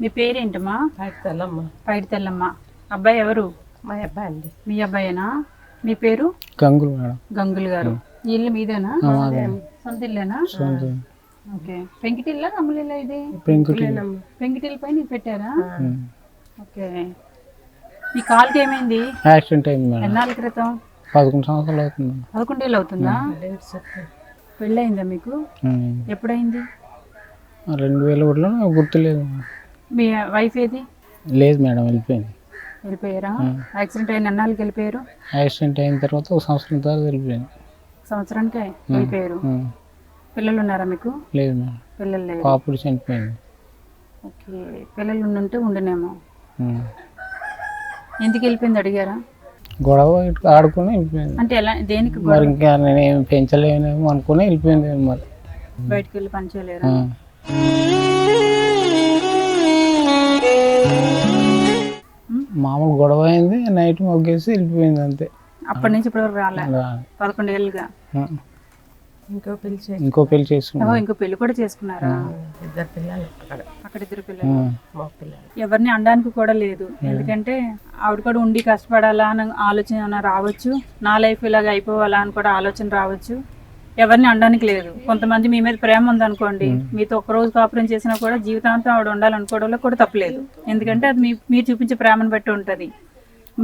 మీ పేరేంటమ్మా? తెల్లమ్మ. పైడి తెల్లమ్మ. అబ్బాయి ఎవరు? మా అబ్బాయి అండి. మీ అబ్బాయేనా? మీ పేరు? గంగులు మేడం. గంగులు గారు. ఈ ఇల్లు మీదేనా. సొంత ఇల్లేనా? ఓకే. పెంకిటిల్లా కమ్మలిల్లా ఇది? పెంకుటి పెంకిటిల్ పైన పెట్టారా. ఓకే. మీ కాలుకి ఏమైంది యాక్సిడెంట్ అయింది మేడం. ఎన్నాళ్ళ క్రితం? పదకొండు సంవత్సరాలు అవుతుంది. పదకొండేళ్ళు అవుతుందా? పెళ్ళయిందా మీకు. ఎప్పుడైంది? రెండు వేల ఒకటిలో గుర్తులేదు. మీ వైఫ్ ఏది? లేదు మేడం వెళ్ళిపోయింది. వెళ్ళిపోయారా? యాక్సిడెంట్ అయిన ఎన్నాళ్ళకి వెళ్ళిపోయారు? యాక్సిడెంట్ అయిన తర్వాత ఒక సంవత్సరం తర్వాత వెళ్ళిపోయింది. సంవత్సరానికే వెళ్ళిపోయారు. పిల్లలు ఉన్నారా మీకు? లేదు మేడం. పిల్లలు లేరు. పాపుడు చనిపోయింది. ఓకే. పిల్లలు ఉండుంటే ఉండునేమో. ఎందుకు వెళ్ళిపోయింది అడిగారా? గొడవ ఆడుకొని వెళ్ళిపోయింది. అంటే ఎలా దేనికి మరి ఇంకా నేనేం పెంచలేనేమో అనుకుని వెళ్ళిపోయింది మరి. బయటకు వెళ్ళి పని చేయలేరా? మామూలు గొడవ అయింది నైట్ మొగ్గేసి వెళ్ళిపోయింది అంతే. అప్పటి నుంచి ఇప్పటి వరకు రాలే. అలా. పదకొండు ఏళ్ళుగా. ఇంకో పిలిచి ఇంకో పెళ్ళి చేసుకున్నాం. ఇంకో పెళ్ళి కూడా చేసుకున్నారా? ఇద్దరు పిల్లలు అక్కడ అక్కడ ఇద్దరు పిల్లలు పిల్లలు. ఎవరిని అనడానికి కూడా లేదు. ఎందుకంటే ఆవిడ కూడా ఉండి కష్టపడాలా అని ఆలోచన రావచ్చు? నా లైఫ్ ఇలాగ అయిపోవాలా అని కూడా ఆలోచన రావచ్చు. ఎవరిని అనడానికి లేదు. కొంతమంది మీ మీద ప్రేమ ఉందనుకోండి మీతో ఒక రోజు కాపురం చేసినా కూడా జీవితాంతం ఆవిడ ఉండాలనుకోవడంలో కూడా తప్పలేదు ఎందుకంటే అది మీ మీరు చూపించే ప్రేమను బట్టి ఉంటుంది.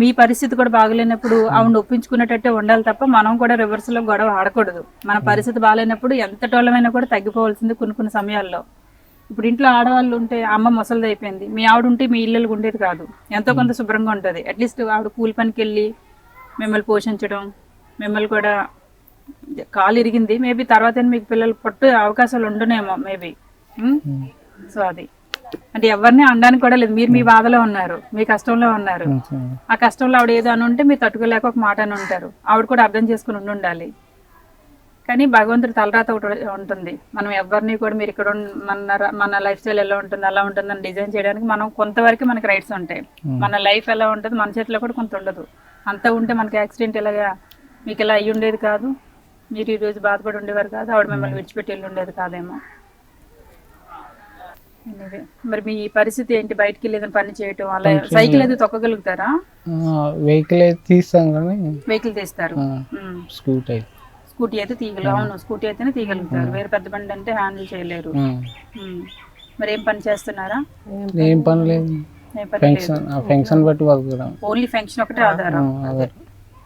మీ పరిస్థితి కూడా బాగలేనప్పుడు ఆవిడ ఒప్పించుకునేటట్టే ఉండాలి తప్ప మనం కూడా రివర్స్లో గొడవ ఆడకూడదు. మన పరిస్థితి బాగాలేనప్పుడు ఎంత టోలమైనా కూడా తగ్గిపోవాల్సింది కొన్ని కొన్ని సమయాల్లో. ఇప్పుడు ఇంట్లో ఆడవాళ్ళు ఉంటే అమ్మ ముసలిది అయిపోయింది. మీ ఆవిడ ఉంటే మీ ఇల్లు ఉండేది కాదు. ఎంతో కొంత శుభ్రంగా ఉంటుంది. అట్లీస్ట్ ఆవిడ కూలి పనికి వెళ్ళి మిమ్మల్ని పోషించడం మిమ్మల్ని కూడా కాలు ఇరిగింది మేబీ తర్వాత మీకు పిల్లలు పుట్టు అవకాశాలు ఉండునేమో మేబీ సో అది. అంటే ఎవరిని అనడానికి కూడా లేదు. మీరు మీ బాధలో ఉన్నారు. మీ కష్టంలో ఉన్నారు. అంతే. ఆ కష్టంలో ఆవిడ ఏదో అని ఉంటే మీరు తట్టుకోలేక ఒక మాట అని ఉంటారు. ఆవిడ కూడా అర్థం చేసుకుని ఉండి ఉండాలి. కానీ భగవంతుడి తలరాత ఒకటి ఉంటుంది. మనం ఎవరిని కూడా మీరు ఇక్కడ మన మన లైఫ్ స్టైల్ ఎలా ఉంటుంది అలా ఉంటుందని డిజైన్ చేయడానికి మనం కొంతవరకు మనకి రైట్స్ ఉంటాయి. మన లైఫ్ ఎలా ఉంటుంది మన చేతిలో కూడా కొంత ఉండదు. అంతా ఉంటే మనకి యాక్సిడెంట్ ఇలాగా మీకు ఇలా అయ్యి ఉండేది కాదు. మీరు ఈ రోజు బాధపడి ఉండేవారు కాదు ఆవిడ మిమ్మల్ని విడిచిపెట్టి వెళ్ళి ఉండేది కాదేమో. మరి మీ పరిస్థితి ఏంటి? బయటికి వెళ్ళి ఏదైనా పని చేయటం అలా సైకిల్ అయితే తొక్కగలుగుతారా? వెహికల్ అయితే తీస్తాం కానీ వెహికల్ తీస్తారు. స్కూట్ అయితే స్కూటీ. అయితే తీయగలరు అవును స్కూటీ అయితేనే తీయగలుగుతారు. వేరే పెద్ద బండి అంటే హ్యాండిల్ చేయలేరు. మరి ఏం పని చేస్తున్నారా? ఏం పని లేదు. ఫంక్షన్ బట్టి ఓన్లీ ఫంక్షన్ ఒకటే ఆధారం.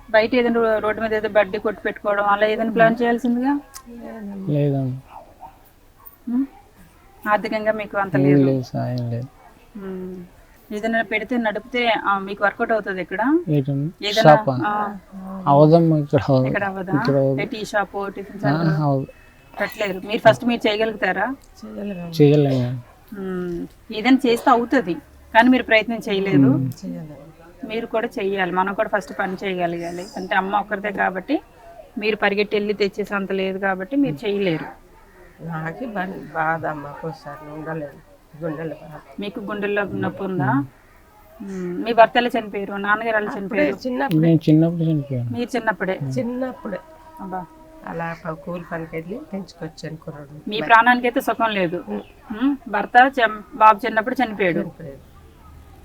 బయట ఏదైనా రోడ్డు మీద ఏదో బడ్డీ కొట్టి పెట్టుకోవడం అలా ఏదైనా ప్లాన్ చేయాల్సిందిగా? లేదండి ఉమ్. ఆర్థికంగా మీకు అంత లేదు. లేదు సాయం లేదు. ఉమ్. ఏదైనా పెడితే నడిపితే మీకు వర్కౌట్ అవుతుంది ఇక్కడ? అవదమ్మా ఇక్కడ టీ షాప్ టిఫిన్ పెట్టలేరు మీరు ఫస్ట్ మీరు చేయగలుగుతారా? చేయలేము ఉమ్. ఏదైనా చేస్తే అవుతుంది కానీ మీరు ప్రయత్నం చేయలేదు. మీరు కూడా చెయ్యాలి. మనం కూడా ఫస్ట్ పని చేయగలగాలి అంటే అమ్మ ఒక్కరిదే కాబట్టి మీరు పరిగెట్టి వెళ్ళి తెచ్చేసి అంత లేదు కాబట్టి మీరు చేయలేరు నాకు బాధ ఉండలేదు గుండెలు మీకు గుండెల్లో నొప్పి ఉందా. మీ భర్త ఎలా చనిపోయారు నాన్నగారు ఎలా చనిపోయారు? చిన్నప్పుడు. నేను చిన్నప్పుడు చనిపోయాను. మీరు చిన్నప్పుడే? చిన్నప్పుడే. అబ్బా. అలా కూలి పనికి వెళ్ళి పెంచుకొచ్చాను కుర్రాడు మీ ప్రాణానికి అయితే సుఖం లేదు. భర్త చం- బాబు చిన్నప్పుడు చనిపోయాడు.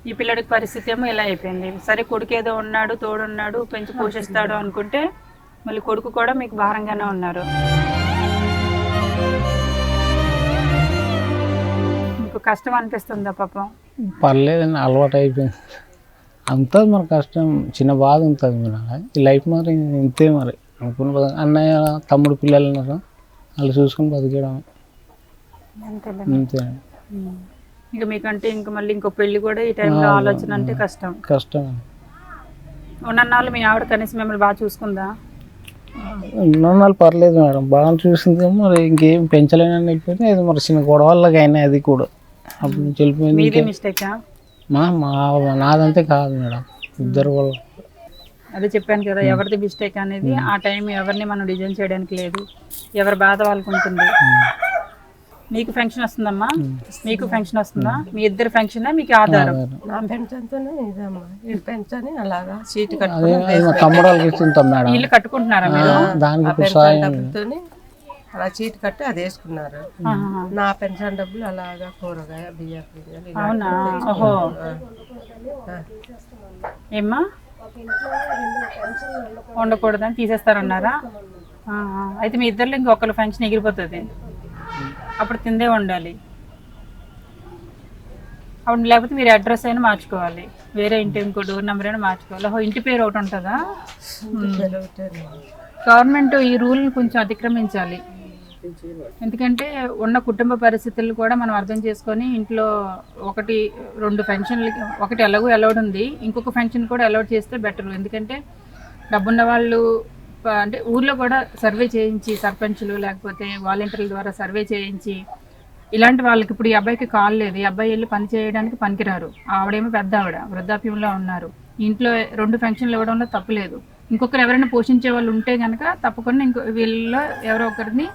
ఈ పిల్లడికి పరిస్థితి ఏమో ఇలా అయిపోయింది. సరే కొడుకు ఏదో ఉన్నాడు తోడున్నాడు పెంచి పోషిస్తాడు అనుకుంటే మళ్ళీ కొడుకు కూడా మీకు భారంగానే ఉన్నారు. మీకు కష్టం అనిపిస్తుందా పాపం? పర్లేదండి అలవాటు అయిపోయింది. అంతా మరి కష్టం చిన్న బాధ ఉంటుంది మరి. ఈ లైఫ్ మరి ఇంతే మరి. అనుకుని బతక- అన్నయ్య తమ్ముడు పిల్లలు ఉన్నారు. వాళ్ళు చూసుకొని బతికేయడం. అంతే. ఇక మీకంటే ఇంకా మళ్ళీ ఇంకో పెళ్ళి కూడా ఈ టైంలో ఆలోచన అంటే కష్టం. కష్టం. ఉన్నన్నాళ్ళు మీ ఆవిడ కనీసం మిమ్మల్ని బాగా చూసుకుందా? ఉన్ననాళ్ళు పర్లేదు మేడం. బాగా చూసింది మరి ఇంకేం పెంచలేనని వెళ్ళిపోయింది అది మరి చిన్న గొడవలకి అయినా అది కూడా. అప్పటి నుంచి వెళ్ళిపోయింది మా మా నాదంతే కాదు మేడం. ఇద్దరు వాళ్ళు అదే చెప్పాను కదా ఎవరిది మిస్టేక్ అనేది ఆ టైం ఎవరిని మనం డిజైన్ చేయడానికి లేదు. ఎవరి బాధ వాళ్ళకు ఉంటుంది మీకు ఫంక్షన్ వస్తుందమ్మా? మీకు ఫంక్షన్ వస్తుందా? మీ ఇద్దరు ఫంక్షన్ మీకు ఆధారం? ఇల్లు కట్టుకుంటున్నారా మీరు? అలా చీట్ కట్టి అది వేసుకున్నారు. ఆహా. నా పెన్షన్ డబ్బులు అలాగా కూరగాయ బియ్యం అవునా? ఓహో. ఏమ్మా? ఉండకూడదని తీసేస్తారన్నారా. అయితే మీ ఇద్దరు ఇంకొకరు ఫంక్షన్ ఎగిరిపోతుంది. అప్పుడు తిందే ఉండాలి. అప్పుడు లేకపోతే మీరు అడ్రస్ అయినా మార్చుకోవాలి. వేరే ఇంటి ఇంకో డోర్ నెంబర్ అయినా మార్చుకోవాలి. ఓహో ఇంటి పేరు ఒకటి ఉంటుందా? గవర్నమెంట్ ఈ రూల్ కొంచెం అతిక్రమించాలి. ఎందుకంటే ఉన్న కుటుంబ పరిస్థితులు కూడా మనం అర్థం చేసుకొని ఇంట్లో ఒకటి రెండు ఫంక్షన్లకి ఒకటి ఎలాగో అలౌడ్ ఉంది. ఇంకొక ఫంక్షన్ కూడా అలౌడ్ చేస్తే బెటర్. ఎందుకంటే డబ్బున్న వాళ్ళు అంటే ఊర్లో కూడా సర్వే చేయించి సర్పంచులు లేకపోతే వాలంటీర్ల ద్వారా సర్వే చేయించి ఇలాంటి వాళ్ళకి ఇప్పుడు ఈ అబ్బాయికి కాల్ లేదు. ఈ అబ్బాయి వెళ్ళి పని చేయడానికి పనికిరారు. ఆవిడేమో పెద్ద ఆవిడ వృద్ధాప్యంలో ఉన్నారు. ఇంట్లో రెండు ఫంక్షన్లు ఇవ్వడంలో తప్పులేదు ఇంకొకరు ఎవరైనా పోషించే వాళ్ళు ఉంటే కనుక తప్పకుండా ఇంకో వీళ్ళలో ఎవరో ఒకరిని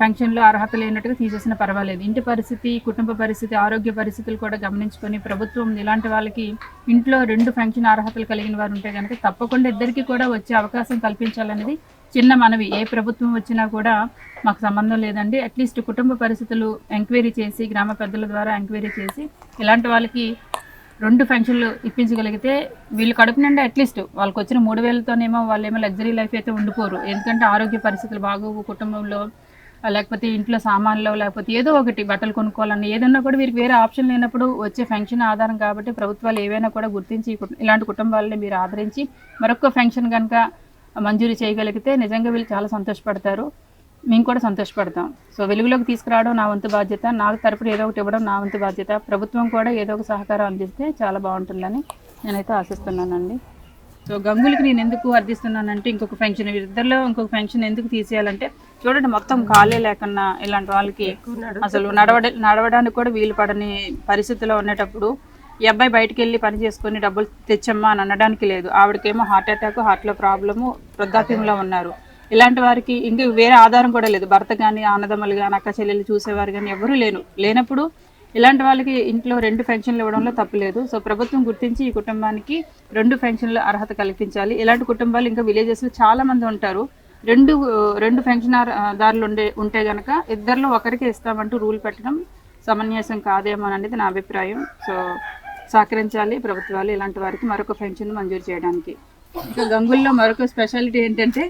ఫంక్షన్లో అర్హత లేనట్టుగా తీసేసిన పర్వాలేదు. ఇంటి పరిస్థితి కుటుంబ పరిస్థితి ఆరోగ్య పరిస్థితులు కూడా గమనించుకొని ప్రభుత్వం ఇలాంటి వాళ్ళకి ఇంట్లో రెండు ఫంక్షన్ అర్హతలు కలిగిన వారు ఉంటే కనుక తప్పకుండా ఇద్దరికి కూడా వచ్చే అవకాశం కల్పించాలనేది చిన్న మనవి. ఏ ప్రభుత్వం వచ్చినా కూడా మాకు సంబంధం లేదండి. అట్లీస్ట్ కుటుంబ పరిస్థితులు ఎంక్వైరీ చేసి గ్రామ పెద్దల ద్వారా ఎంక్వైరీ చేసి ఇలాంటి వాళ్ళకి రెండు ఫంక్షన్లు ఇప్పించగలిగితే వీళ్ళు కడుపు నిండా అట్లీస్ట్ వాళ్ళకి వచ్చిన మూడు వేలతోనేమో వాళ్ళేమో లగ్జరీ లైఫ్ అయితే ఉండిపోరు. ఎందుకంటే ఆరోగ్య పరిస్థితులు బాగోవు కుటుంబంలో లేకపోతే ఇంట్లో సామాన్లు లేకపోతే ఏదో ఒకటి బట్టలు కొనుక్కోవాలని ఏదన్నా కూడా వీరికి వేరే ఆప్షన్ లేనప్పుడు వచ్చే ఫంక్షన్ ఆధారం కాబట్టి ప్రభుత్వాలు ఏవైనా కూడా గుర్తించి ఇలాంటి కుటుంబాలని మీరు ఆదరించి మరొక ఫంక్షన్ కనుక మంజూరు చేయగలిగితే నిజంగా వీళ్ళు చాలా సంతోషపడతారు. మేము కూడా సంతోషపడతాం. సో వెలుగులోకి తీసుకురావడం నా వంతు బాధ్యత. నాకు తరపున ఏదో ఒకటి ఇవ్వడం నా వంతు బాధ్యత. ప్రభుత్వం కూడా ఏదో ఒక సహకారం అందిస్తే చాలా బాగుంటుందని నేనైతే ఆశిస్తున్నానండి. సో గంగులకి నేను ఎందుకు అర్థిస్తున్నానంటే ఇంకొక ఫంక్షన్ ఇద్దరిలో ఇంకొక ఫంక్షన్ ఎందుకు తీసేయాలంటే చూడండి మొత్తం ఖాళీ లేకుండా ఇలాంటి వాళ్ళకి అసలు నడవడ నడవడానికి కూడా వీలు పడని పరిస్థితిలో ఉండేటప్పుడు ఈ అబ్బాయి బయటికి వెళ్ళి పని చేసుకొని డబ్బులు తెచ్చమ్మా అని అనడానికి లేదు. ఆవిడకేమో హార్ట్ అటాక్ హార్ట్లో ప్రాబ్లము వృద్ధాప్యంలో ఉన్నారు. ఇలాంటి వారికి ఇంక వేరే ఆధారం కూడా లేదు. భర్త కానీ ఆనదమ్మలు కానీ అక్క చెల్లెలు చూసేవారు కానీ ఎవరూ లేను లేనప్పుడు ఇలాంటి వాళ్ళకి ఇంట్లో రెండు ఫంక్షన్లు ఇవ్వడంలో తప్పులేదు సో ప్రభుత్వం గుర్తించి ఈ కుటుంబానికి రెండు ఫంక్షన్లు అర్హత కల్పించాలి. ఇలాంటి కుటుంబాలు ఇంకా విలేజెస్లో చాలా మంది ఉంటారు. రెండు రెండు ఫంక్షన్ దారులు ఉండే ఉంటే గనక ఇద్దరిలో ఒకరికి ఇస్తామంటూ రూల్ పెట్టడం సమంజసం కాదేమో అనేది నా అభిప్రాయం. సో సహకరించాలి ప్రభుత్వాలు ఇలాంటి వారికి మరొక ఫంక్షన్ మంజూరు చేయడానికి. ఇంకా గంగుల్లో మరొక స్పెషాలిటీ ఏంటంటే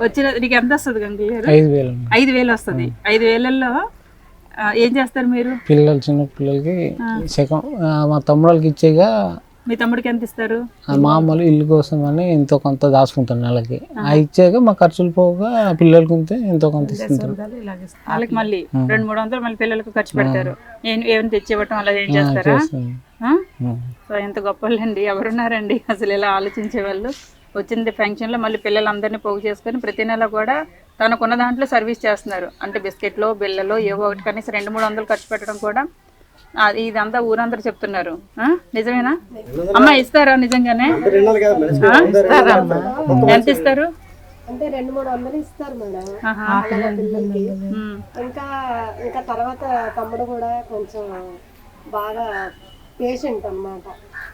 వచ్చిన నీకు ఎంత వస్తుంది గంగులు గారు? ఐదు వేలు. ఐదు వేలు వస్తుంది. ఐదు వేలల్లో ఏం చేస్తారు మీరు? పిల్లలు చిన్న పిల్లలకి ఆ, మా తమ్ముళ్ళకి ఇచ్చేగా మీ తమ్ముడికి ఎంత ఇస్తారు? మామూలు ఇల్లు కోసం అని ఎంతో కొంత దాచుకుంటాను నెలకి. ఆ. ఇచ్చాక మా ఖర్చులు పోగా పిల్లలకి ఉంటే ఎంతో కొంత ఇస్తుంటారు. వాళ్ళకి మళ్ళీ రెండు మూడు వందలు మళ్ళీ పిల్లలకు ఖర్చు పెడతారు. ఏమైనా తెచ్చివ్వటం అలా ఏం చేస్తారా. సో ఎంత గొప్పలండి. ఎవరున్నారండి? అసలు ఇలా ఆలోచించే వాళ్ళు. వచ్చింది ఫంక్షన్లో మళ్ళీ పిల్లలందరినీ పోగు చేసుకొని ప్రతి నెల కూడా తనకున్న దాంట్లో సర్వీస్ చేస్తున్నారు. అంటే బిస్కెట్లో బిళ్ళలో ఏవో ఒకటి కనీసం రెండు మూడు వందలు ఖర్చు పెట్టడం కూడా ఇదంతా ఊరందరూ చెప్తున్నారు? నిజమేనా? అమ్మ ఇస్తారా నిజంగానే? ఎంత ఇస్తారు? అంటే రెండు మూడు వందలు ఇస్తారు మేడం. ఇంకా ఇంకా తర్వాత తమ్ముడు కూడా కొంచెం బాగా పేషెంట్ అన్నమాట.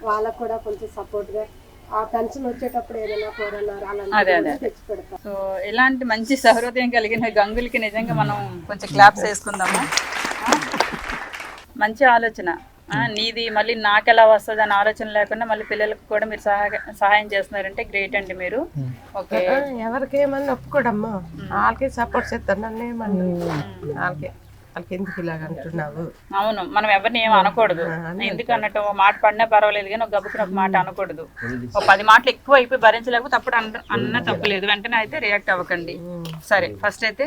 వాళ్ళకు కూడా కొంచెం సపోర్ట్గా ఆ పెన్షన్ వచ్చేటప్పుడు ఏదైనా కూరన్నారు అలాంటి తెచ్చి పెడతాం. సో ఇలాంటి మంచి సహృదయం కలిగిన గంగులకి నిజంగా మనం కొంచెం క్లాప్స్ వేసుకుందాము? మంచి ఆలోచన. ఆ, నీది మళ్ళీ నాకు ఎలా వస్తుంది అనే ఆలోచన లేకుండా మళ్ళీ పిల్లలకు కూడా మీరు సహాయ సహాయం చేస్తున్నారంటే గ్రేట్ అండి మీరు. ఓకే. ఎవరికేమన్నా ఒప్పుకోడమ్మా. వాళ్ళకే సపోర్ట్ చేస్తారు నన్ను ఏమన్నా. వాళ్ళకే. వాళ్ళకి ఎందుకు ఇలాగ అంటున్నావు? అవును మనం ఎవరిని ఏం అనకూడదు. ఎందుకు అన్నట్టు ఓ మాట పడినా పర్వాలేదు కానీ ఒక గబుకుని ఒక మాట అనకూడదు. ఒక పది మాటలు ఎక్కువ అయిపోయి భరించలేకపోతే అప్పుడు అన్న అన్న తప్పులేదు వెంటనే అయితే రియాక్ట్ అవ్వకండి. సరే ఫస్ట్ అయితే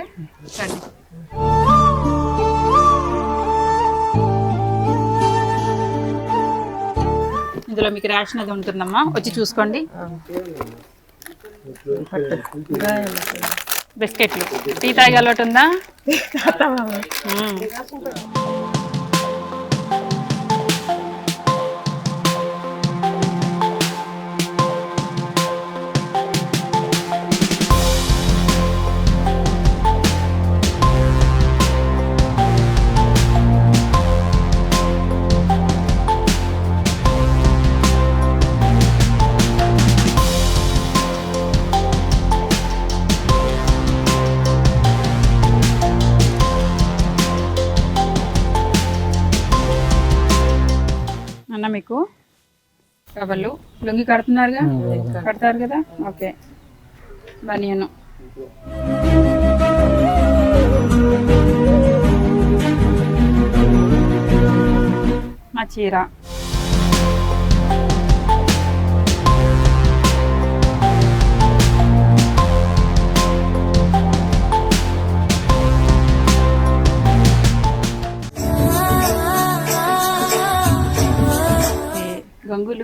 రండి. ఇందులో మీకు రేషన్ అది ఉంటుందమ్మా. వచ్చి చూసుకోండి. బిస్కెట్లు. టీ తాగే అలవాటు ఉందా? అన్న మీకు? కవర్లు లొంగి కడుతున్నారుగా? కడతారు కదా? ఓకే. బనియను. మా చీర.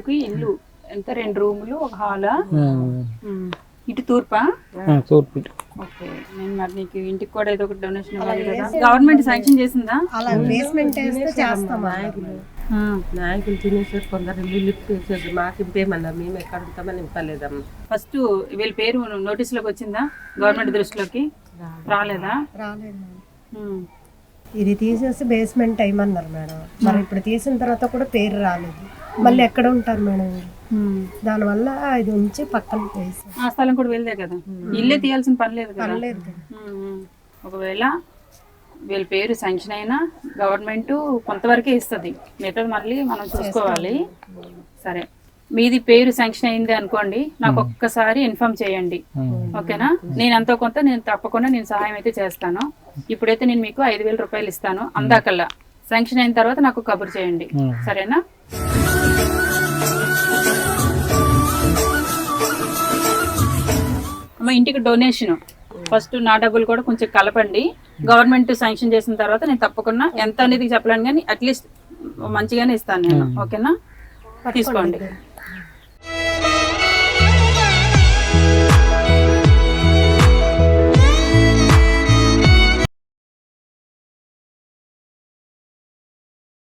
గంగులకి ఇల్లు ఎంత రెండు రూములు ఒక హాలా? ఇటు తూర్పా? తూర్పు ఓకే. నేను మరి నీకు ఇంటికి కూడా ఏదో ఒకటి డొనేషన్ ఇవ్వాలి కదా. గవర్నమెంట్ శాంక్షన్ చేసిందా? అలా బేస్మెంట్ చేస్తాం ఆ, నాయకులు తినేసారు కొందరు లిఫ్ట్ చేసేది. మాకు ఇంపేమన్నారు మేము ఎక్కడ ఉంటామని ఇంపలేదమ్మా ఫస్ట్ వీళ్ళ పేరు నోటీసులోకి వచ్చిందా? గవర్నమెంట్ దృష్టిలోకి? రాలేదా. ఇది తీసేసి బేస్మెంట్ అయ్యమన్నారు మేడం. మరి ఇప్పుడు తీసిన తర్వాత కూడా పేరు రాలేదు. మళ్ళీ ఎక్కడ ఉంటారు మేడం? వీళ్ళు? ఉమ్. దానివల్ల ఇది ఉంచి పక్కన వేసాం ఆ స్థలం కూడా వెళ్దే కదా? ఇల్లే తీయాల్సిన పని లేదు కదా. ఒకవేళ వీళ్ళ పేరు శాంక్షన్ అయినా గవర్నమెంట్ కొంతవరకే ఇస్తుంది. మిగతాది మళ్ళీ మనం చూసుకోవాలి. సరే. మీది పేరు శాంక్షన్ అయింది అనుకోండి నాకు ఒక్కసారి ఇన్ఫార్మ్ చేయండి. ఓకేనా? నేను ఎంతో కొంత నేను తప్పకుండా నేను సహాయం అయితే చేస్తాను. ఇప్పుడైతే నేను మీకు ఐదు వేల రూపాయలు ఇస్తాను అందాకల్లా. శాంక్షన్ అయిన తర్వాత నాకు కబురు చేయండి. సరేనా? ఇంటికి డొనేషన్ ఫస్ట్ నా డబ్బులు కూడా కొంచెం కలపండి. గవర్నమెంట్ శాంక్షన్ చేసిన తర్వాత నేను తప్పకుండా ఎంత అనేది చెప్పలేను కానీ అట్లీస్ట్ మంచిగానే ఇస్తాను నేను. ఓకేనా తీసుకోండి.